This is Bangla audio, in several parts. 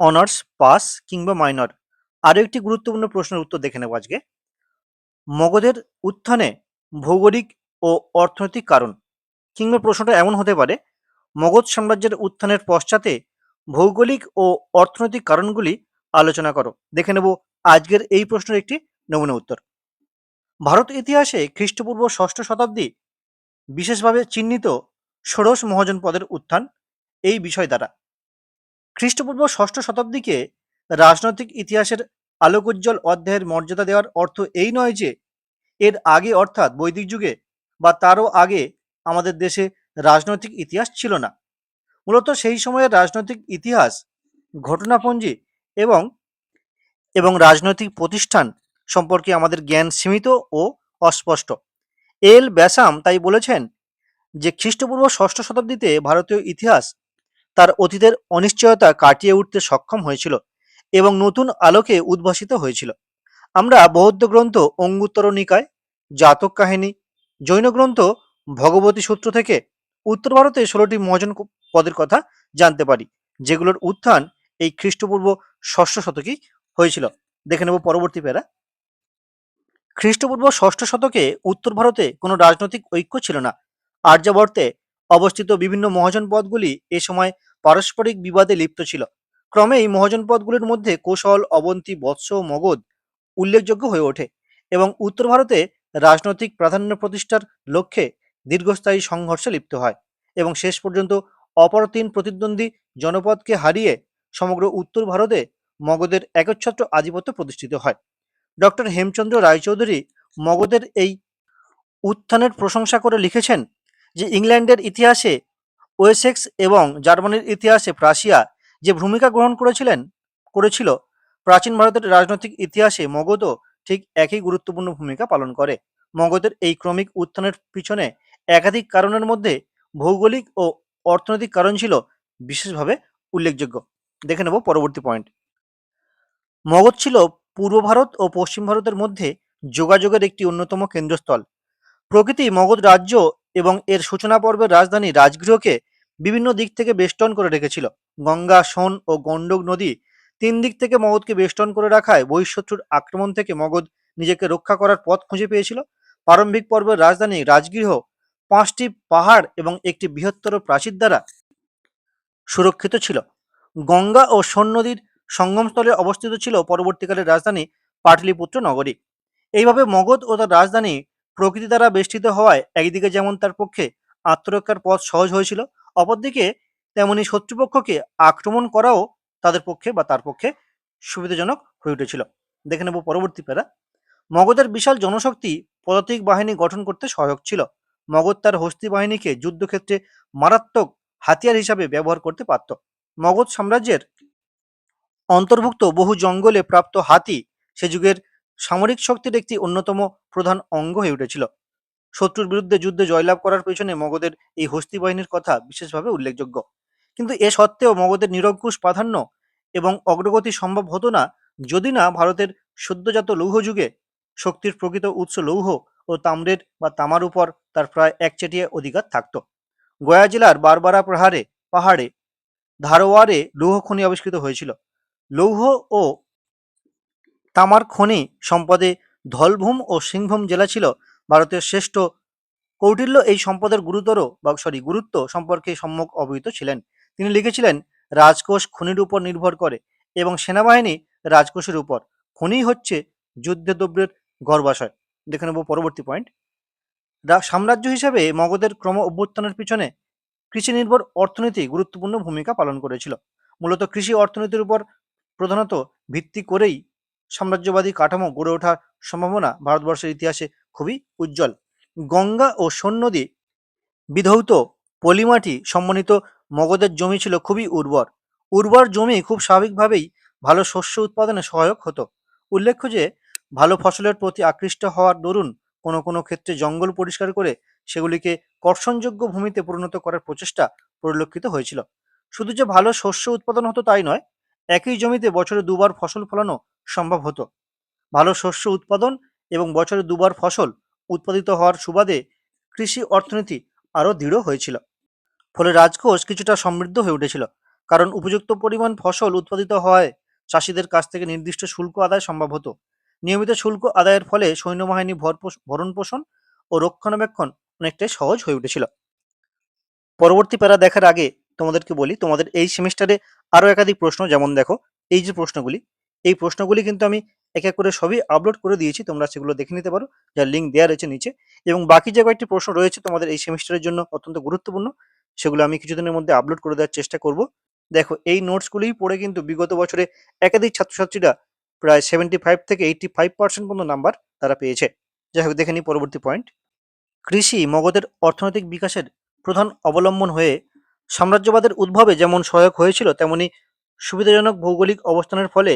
অনার্স, পাস কিংবা মাইনর। আরও একটি গুরুত্বপূর্ণ প্রশ্নের উত্তর দেখে নেব আজকে। মগধের উত্থানে ভৌগোলিক ও অর্থনৈতিক কারণ কিংবা প্রশ্নটা এমন হতে পারে, মগধ সাম্রাজ্যের উত্থানের পশ্চাতে ভৌগোলিক ও অর্থনৈতিক কারণগুলি আলোচনা করো। দেখে নেব আজকের এই প্রশ্নের একটি নমুনা উত্তর। ভারত ইতিহাসে খ্রিস্টপূর্ব ষষ্ঠ শতাব্দী বিশেষভাবে চিহ্নিত ষোড়শ মহাজন পদের উত্থান এই বিষয় দ্বারা। খ্রিস্টপূর্ব ষষ্ঠ শতাব্দীকে রাজনৈতিক ইতিহাসের আলোকোজ্জ্বল অধ্যায়ের মর্যাদা দেওয়ার অর্থ এই নয় যে এর আগে অর্থাৎ বৈদিক যুগে বা তারও আগে আমাদের দেশে রাজনৈতিক ইতিহাস ছিল না। মূলত সেই সময়ের রাজনৈতিক ইতিহাস, ঘটনাপঞ্জি এবং এবং রাজনৈতিক প্রতিষ্ঠান সম্পর্কে আমাদের জ্ঞান সীমিত ও অস্পষ্ট। এল ব্যাসাম তাই বলেছেন যে খ্রিস্টপূর্ব ষষ্ঠ শতাব্দীতে ভারতীয় ইতিহাস তার অতীতের অনিশ্চয়তা কাটিয়ে উঠতে সক্ষম হয়েছিল এবং নতুন আলোকে উদ্ভাসিত হয়েছিল। আমরা বৌদ্ধ গ্রন্থ অঙ্গুত্তর নিকায় জাতক কাহিনী, জৈন গ্রন্থ ভগবতী সূত্র থেকে উত্তর ভারতে ষোলোটি মহাজন পদের কথা জানতে পারি, যেগুলোর উত্থান এই খ্রিস্টপূর্ব ষষ্ঠ শতকেই হয়েছিল। দেখে নেব পরবর্তী প্যারা। খ্রিস্টপূর্ব ষষ্ঠ শতকে উত্তর ভারতে কোনো রাজনৈতিক ঐক্য ছিল না। আর্যাবর্তে অবস্থিত বিভিন্ন মহাজন পদগুলি এ সময় পারস্পরিক বিবাদে লিপ্ত ছিল। ক্রমে এই মহাজন পদগুলির মধ্যে কৌশল, অবন্তী, বৎস, মগধ উল্লেখযোগ্য হয়ে ওঠে এবং উত্তর ভারতে রাজনৈতিক প্রাধান্য প্রতিষ্ঠার লক্ষ্যে দীর্ঘস্থায়ী সংঘর্ষে লিপ্ত হয় এবং শেষ পর্যন্ত অপর তিন প্রতিদ্বন্দ্বী জনপদকে হারিয়ে সমগ্র উত্তর ভারতে মগধের একচ্ছত্র আধিপত্য প্রতিষ্ঠিত হয়। ডক্টর হেমচন্দ্র রায়চৌধুরী মগধের এই উত্থানের প্রশংসা করে লিখেছেন যে, ইংল্যান্ডের ইতিহাসে ওয়েসেক্স এবং জার্মানির ইতিহাসে প্রাশিয়া যে ভূমিকা গ্রহণ করেছিলেন, করেছিল, প্রাচীন ভারতের রাজনৈতিক ইতিহাসে মগধও ঠিক একই গুরুত্বপূর্ণ ভূমিকা পালন করে। মগধের এই ক্রমিক উত্থানের পিছনে একাধিক কারণের মধ্যে ভৌগোলিক ও অর্থনৈতিক কারণ ছিল বিশেষভাবে উল্লেখযোগ্য। দেখে নেব পরবর্তী পয়েন্ট। মগধ ছিল পূর্ব ভারত ও পশ্চিম ভারতের মধ্যে যোগাযোগের একটি অন্যতম কেন্দ্রস্থল। প্রকৃতি মগধ রাজ্য এবং এর সূচনা পর্বের রাজধানী রাজগৃহকে বিভিন্ন দিক থেকে বেষ্টন করে রেখেছিল। গঙ্গা, সোন ও গণ্ডক নদী তিন দিক থেকে মগধকে বেষ্টন করে রাখায় বহিঃশত্রুর আক্রমণ থেকে মগধ নিজেকে রক্ষা করার পথ খুঁজে পেয়েছিল। প্রারম্ভিক পর্বের রাজধানী রাজগৃহ পাঁচটি পাহাড় এবং একটি বৃহত্তর প্রাচীর দ্বারা সুরক্ষিত ছিল। গঙ্গা ও সোন নদীর সঙ্গমস্থলে অবস্থিত ছিল পরবর্তীকালের রাজধানী পাটলিপুত্র নগরী। এইভাবে মগধ ও তার রাজধানী প্রকৃতি দ্বারা বেষ্টিত হওয়ায় একদিকে যেমন তার পক্ষে আত্মরক্ষার পথ সহজ হয়েছিল, অপরদিকে তেমনি শত্রুপক্ষকে আক্রমণ করাও তাদের পক্ষে বা তার পক্ষে সুবিধাজনক হয়ে উঠেছিল। দেখে নেব পরবর্তী প্যারা। মগধের বিশাল জনশক্তি পদাতিক বাহিনী গঠন করতে সহায়ক ছিল। মগধ তার হস্তি বাহিনীকে যুদ্ধক্ষেত্রে মারাত্মক হাতিয়ার হিসাবে ব্যবহার করতে পারত। মগধ সাম্রাজ্যের অন্তর্ভুক্ত বহু জঙ্গলে প্রাপ্ত হাতি সে যুগের সামরিক শক্তির একটি অন্যতম প্রধান অঙ্গ হয়ে উঠেছিল। শত্রুর বিরুদ্ধে যুদ্ধে জয়লাভ করার পেছনে মগধের এই হস্তি বাহিনীর কথা বিশেষভাবে উল্লেখযোগ্য। কিন্তু এ সত্ত্বেও মগধের নিরঙ্কুশ প্রাধান্য এবং অগ্রগতি সম্ভব হতো না যদি না ভারতের সদ্যজাত লৌহ যুগে শক্তির প্রকৃত উৎস লৌহ ও তাম্রের বা তামার উপর তার প্রায় একচেটিয়া অধিকার থাকত। গয়া জেলার বারবারা পাহাড়ে পাহাড়ে ধারোয়ারে লৌহ খনি আবিষ্কৃত হয়েছিল। লৌহ ও তামার খনি সম্পদে ধলভূম ও সিংভূম জেলা ছিল ভারতের শ্রেষ্ঠ। কৌটিল্য এই সম্পদের গুরুতর বা সরি গুরুত্ব সম্পর্কে সম্যক অবহিত ছিলেন। তিনি লিখেছিলেন, রাজকোষ খনির উপর নির্ভর করে এবং সেনাবাহিনী রাজকোষের উপর। খনি হচ্ছে যুদ্ধে দ্রব্যের গর্ভাশয়। দেখে নেব পরবর্তী পয়েন্ট সাম্রাজ্য হিসেবে মগধের ক্রম অভ্যুত্থানের পিছনে কৃষি নির্ভর অর্থনীতি গুরুত্বপূর্ণ ভূমিকা পালন করেছিল। মূলত কৃষি অর্থনীতির উপর প্রধানত ভিত্তি করেই সাম্রাজ্যবাদী কাঠামো গড়ে ওঠার সম্ভাবনা ভারতবর্ষের ইতিহাসে খুবই উজ্জ্বল। গঙ্গা ও সোন নদী বিধৌত পলিমাটি সম্মানিত মগধের জমি ছিল খুবই উর্বর। উর্বর জমি খুব স্বাভাবিকভাবেই ভালো শস্য উৎপাদনে সহায়ক হতো। উল্লেখ্য যে, ভালো ফসলের প্রতি আকৃষ্ট হওয়ার দরুন কোনো কোনো ক্ষেত্রে জঙ্গল পরিষ্কার করে সেগুলিকে কর্ষণযোগ্য ভূমিতে পরিণত করার প্রচেষ্টা পরিলক্ষিত হয়েছিল। শুধু যে ভালো শস্য উৎপাদন হতো তাই নয় একই জমিতে বছরে দুবার ফসল ফলানো সম্ভব হতো। ভালো শস্য উৎপাদন এবং বছরে দুবার ফসল উৎপাদিত হওয়ার সুবাদে কৃষি অর্থনীতি আরও দৃঢ় হয়েছিল। ফলে রাজকোষ কিছুটা সমৃদ্ধ হয়ে উঠেছিল, কারণ উপযুক্ত পরিমাণ ফসল উৎপাদিত হওয়ায় চাষিদের কাছ থেকে নির্দিষ্ট শুল্ক আদায় সম্ভব হতো। নিয়মিত শুল্ক আদায়ের ফলে সৈন্যবাহিনী ভরণ পোষণ ও রক্ষণাবেক্ষণ অনেকটাই সহজ হয়ে উঠেছিল। পরবর্তী প্যারা দেখার আগে তোমাদেরকে বলি, তোমাদের এই সেমিস্টারে আরও একাধিক প্রশ্ন, যেমন দেখো, এই যে প্রশ্নগুলি, এই প্রশ্নগুলি কিন্তু আমি এক এক করে সবই আপলোড করে দিয়েছি, তোমরা সেগুলো দেখে নিতে পারো, যার লিঙ্ক দেওয়া রয়েছে নিচে। এবং বাকি যে কয়েকটি প্রশ্ন রয়েছে তোমাদের এই সেমিস্টারের জন্য অত্যন্ত গুরুত্বপূর্ণ, সেগুলো আমি কিছুদিনের মধ্যে আপলোড করে দেওয়ার চেষ্টা করব। দেখো, এই নোটসগুলিই পড়ে কিন্তু বিগত বছরে একাধিক ছাত্রছাত্রীরা প্রায় সেভেন্টি ফাইভ থেকে এইটটি ফাইভ পার্সেন্ট পর্যন্ত নাম্বার তারা পেয়েছে। যাই হোক, দেখে নিই পরবর্তী পয়েন্ট কৃষি মগধের অর্থনৈতিক বিকাশের প্রধান অবলম্বন হয়ে সাম্রাজ্যবাদের উদ্ভবে যেমন সহায়ক হয়েছিল, তেমনি সুবিধাজনক ভৌগোলিক অবস্থানের ফলে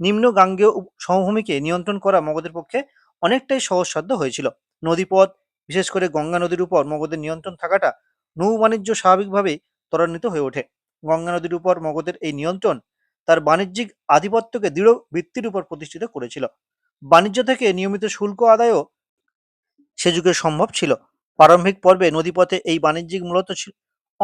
নিম্ন গাঙ্গেয় সমভূমিকে নিয়ন্ত্রণ করা মগধের পক্ষে অনেকটাই সহজসাধ্য হয়েছিল। নদীপথ, বিশেষ করে গঙ্গা নদীর উপর মগধের নিয়ন্ত্রণ থাকাটা নৌ বাণিজ্য স্বাভাবিকভাবেই ত্বরান্বিত হয়ে ওঠে। গঙ্গা নদীর উপর মগধের এই নিয়ন্ত্রণ তার বাণিজ্যিক আধিপত্যকে দৃঢ় ভিত্তির উপর প্রতিষ্ঠিত করেছিল। বাণিজ্য থেকে নিয়মিত শুল্ক আদায়ও সে যুগে সম্ভব ছিল। প্রারম্ভিক পর্বে নদীপথে এই বাণিজ্যিক মূলত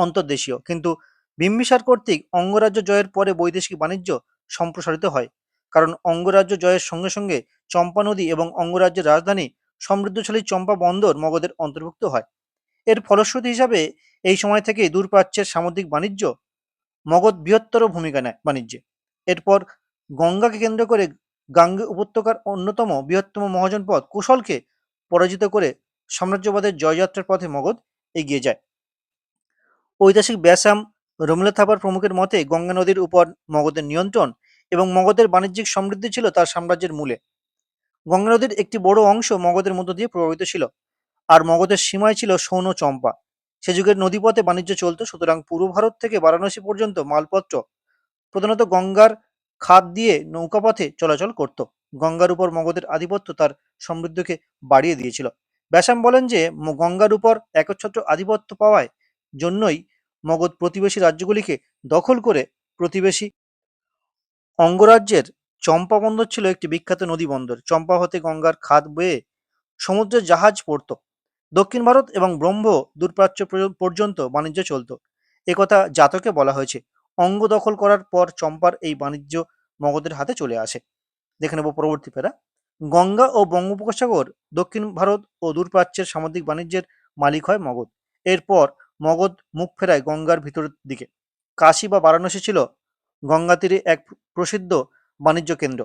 অন্তর্দেশীয়। কিন্তু বিম্বিসার কর্তৃক অঙ্গরাজ্য জয়ের পরে বৈদেশিক বাণিজ্য সম্প্রসারিত হয়। কারণ অঙ্গরাজ্য জয়ের সঙ্গে সঙ্গে চম্পা নদী এবং অঙ্গরাজ্যের রাজধানী সমৃদ্ধশালী চম্পা বন্দর মগধের অন্তর্ভুক্ত হয়। এর ফলশ্রুতি হিসাবে এই সময় থেকে দূরপ্রাচ্যের সামুদ্রিক বাণিজ্য মগধ বৃহত্তর ভূমিকা নেয় বাণিজ্যে। এরপর গঙ্গাকে কেন্দ্র করে গাঙ্গে উপত্যকার অন্যতম বৃহত্তম মহাজন পথ কুশলকে পরাজিত করে সাম্রাজ্যবাদের জয়যাত্রার পথে মগধ এগিয়ে যায়। ঐতিহাসিক ব্যাসাম রমলা থাপার প্রমুখের মতে গঙ্গা নদীর উপর মগধের নিয়ন্ত্রণ এবং মগধের বাণিজ্যিক সমৃদ্ধি ছিল তার সাম্রাজ্যের মূলে। গঙ্গা নদীর একটি বড় অংশ মগধের মধ্য দিয়ে প্রভাবিত ছিল, আর মগধের সীমায় ছিল সৌন চম্পা। সে যুগের নদীপথে বাণিজ্য চলত, সুতরাং পূর্ব ভারত থেকে বারাণসী পর্যন্ত মালপত্র প্রধানত গঙ্গার খাদ দিয়ে নৌকাপথে চলাচল করত। গঙ্গার উপর মগধের আধিপত্য তার সমৃদ্ধিকে বাড়িয়ে দিয়েছিল। ব্যাসাম বলেন যে, গঙ্গার উপর একচ্ছত্র আধিপত্য পাওয়ায় জন্যই মগধ প্রতিবেশী রাজ্যগুলিকে দখল করে প্রতিবেশী অঙ্গরাজ্যের চম্পা বন্দর ছিল একটি বিখ্যাত নদী বন্দর। চম্পা হতে গঙ্গার খাদ বয়ে সমুদ্রে জাহাজ পড়ত। দক্ষিণ ভারত এবং ব্রহ্ম দূরপ্রাচ্য পর্যন্ত বাণিজ্য চলত। একথা জাতকে বলা হয়েছে। অঙ্গ দখল করার পর চম্পার এই বাণিজ্য মগধের হাতে চলে আসে। দেখে নেব পরবর্তী প্যারা। গঙ্গা ও বঙ্গোপসাগর দক্ষিণ ভারত ও দূরপ্রাচ্যের সামুদ্রিক বাণিজ্যের মালিক হয় মগধ। এরপর মগধ মুখ ফেরায় গঙ্গার ভিতরের দিকে। কাশী বা বারাণসী ছিল গঙ্গা তীরে এক প্রসিদ্ধ বাণিজ্য কেন্দ্র।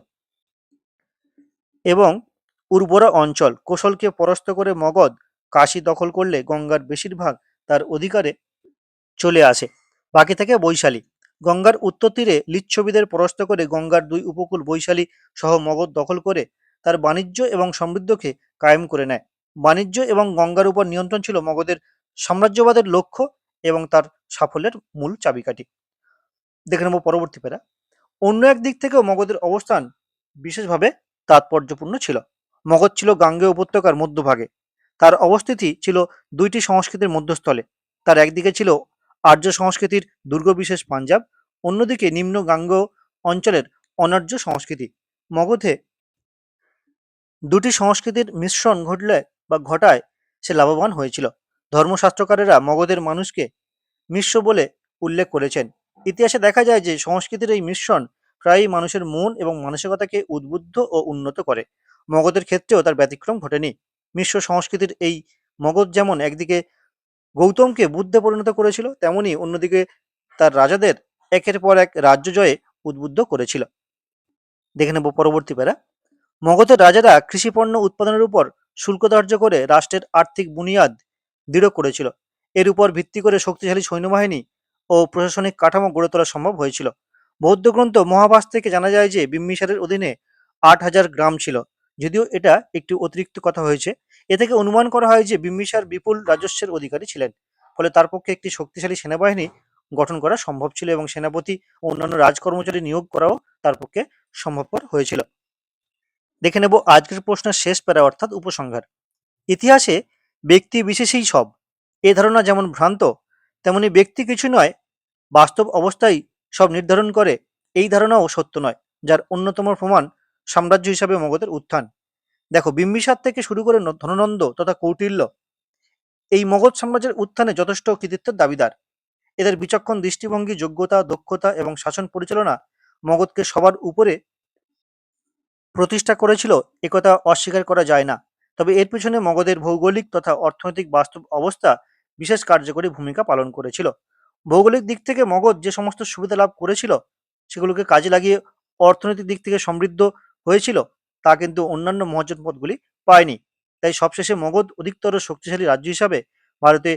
এবং উর্বরা অঞ্চল, কোশলকে পরাস্ত করে মগধ কাশী দখল করলে গঙ্গার বেশিরভাগ তার অধিকারে চলে আসে। বাকি থাকে বৈশালী। গঙ্গার উত্তর তীরে লিচ্ছবিদের পরাস্ত করে গঙ্গার দুই উপকূল বৈশালী সহ মগধ দখল করে তার বাণিজ্য এবং সমৃদ্ধকে কায়েম করে নেয়। বাণিজ্য এবং গঙ্গার উপর নিয়ন্ত্রণ ছিল মগধের সাম্রাজ্যবাদের লক্ষ্য এবং তার সাফল্যের মূল চাবিকাঠি। দেখে নেব পরবর্তী পেরা অন্য এক দিক থেকেও মগধের অবস্থান বিশেষভাবে তাৎপর্যপূর্ণ ছিল। মগধ ছিল গাঙ্গেয় উপত্যকার মধ্যভাগে। তার অবস্থিতি ছিল দুইটি সংস্কৃতির মধ্যস্থলে। তার একদিকে ছিল আর্য সংস্কৃতির দুর্গবিশেষ পাঞ্জাব, অন্যদিকে নিম্ন গাঙ্গেয় অঞ্চলের অনার্য সংস্কৃতি। মগধে দুটি সংস্কৃতির মিশ্রণ ঘটলে বা ঘটায় সে লাভবান হয়েছিল। ধর্মশাস্ত্রকারেরা মগধের মানুষকে মিশ্র বলে উল্লেখ করেছেন। ইতিহাসে দেখা যায় যে সংস্কৃতির এই মিশ্রণ প্রায়ই মানুষের মন এবং মানসিকতাকে উদ্বুদ্ধ ও উন্নত করে। মগধের ক্ষেত্রেও তার ব্যতিক্রম ঘটেনি। মিশ্র সংস্কৃতির এই মগধ যেমন একদিকে গৌতমকে বুদ্ধে পরিণত করেছিল, তেমনি অন্যদিকে তার রাজাদের একের পর এক রাজ্য জয়ে উদ্বুদ্ধ করেছিল। দেখে নেব পরবর্তী প্যারা। মগধের রাজারা কৃষিপণ্য উৎপাদনের উপর শুল্ক ধার্য করে রাষ্ট্রের আর্থিক বুনিয়াদ দৃঢ় করেছিল। এর উপর ভিত্তি করে শক্তিশালী সৈন্যবাহিনী ও প্রশাসনিক কাঠামো গড়ে তোলা সম্ভব হয়েছিল। বৌদ্ধ গ্রন্থ মহাভাস থেকে জানা যায় যে বিম্বিসারের অধীনে আট হাজার গ্রাম ছিল। যদিও এটা একটি অতিরিক্ত কথা হয়েছে। এ থেকে অনুমান করা হয় যে বিম্বিসার বিপুল রাজস্বের অধিকারী ছিলেন। ফলে তার পক্ষে একটি শক্তিশালী সেনাবাহিনী গঠন করা সম্ভব ছিল এবং সেনাপতি ও অন্যান্য রাজকর্মচারী নিয়োগ করাও তার পক্ষে সম্ভবপর হয়েছিল। দেখে নেব আজকের প্রশ্নের শেষ প্যারা অর্থাৎ উপসংহার। ইতিহাসে ব্যক্তি বিশেষেই সব। এ ধারণা যেমন ভ্রান্ত, তেমনি ব্যক্তি কিছু নয়, বাস্তব অবস্থাই সব নির্ধারণ করে। এই ধারণাও সত্য নয়, যার অন্যতম প্রমাণ সাম্রাজ্য হিসাবে মগধের উত্থান। দেখো, বিম্বিসার থেকে শুরু করে ধননন্দ তথা কৌটিল্য, এই মগধ সাম্রাজ্যের উত্থানে যথেষ্ট কৃতিত্বের দাবিদার। এদের বিচক্ষণ দৃষ্টিভঙ্গি, যোগ্যতা, দক্ষতা এবং শাসন পরিচালনা মগধকে সবার উপরে প্রতিষ্ঠা করেছিল, একথা অস্বীকার করা যায় না। তবে এর পিছনে মগধের ভৌগোলিক তথা অর্থনৈতিক বাস্তব অবস্থা বিশেষ কার্যকরী ভূমিকা পালন করেছিল। ভৌগোলিক দিক থেকে মগধ যে সমস্ত সুবিধা লাভ করেছিল, সেগুলোকে কাজে লাগিয়ে অর্থনৈতিক দিক থেকে সমৃদ্ধ হয়েছিল, তা কিন্তু অন্যান্য মহাজনপদগুলি পায়নি। তাই সবশেষে মগধ অধিকতর শক্তিশালী রাজ্য হিসাবে ভারতে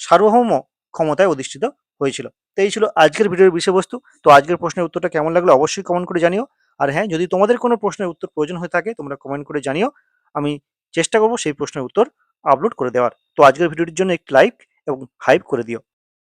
সার্বভৌম ক্ষমতায় অধিষ্ঠিত হয়েছিল। তো এই ছিল আজকের ভিডিওর বিষয়বস্তু। তো আজকের প্রশ্নের উত্তরটা কেমন লাগল অবশ্যই কমেন্ট করে জানিও। আর হ্যাঁ যদি তোমাদের কোনো প্রশ্নের উত্তর প্রয়োজন হয়ে থাকে, তোমরা কমেন্ট করে জানিও। আমি চেষ্টা করব সেই প্রশ্নের উত্তর আপলোড করে দেওয়ার। তো আজকের ভিডিওটির জন্য একটি লাইক এবং হাইপ করে দিও।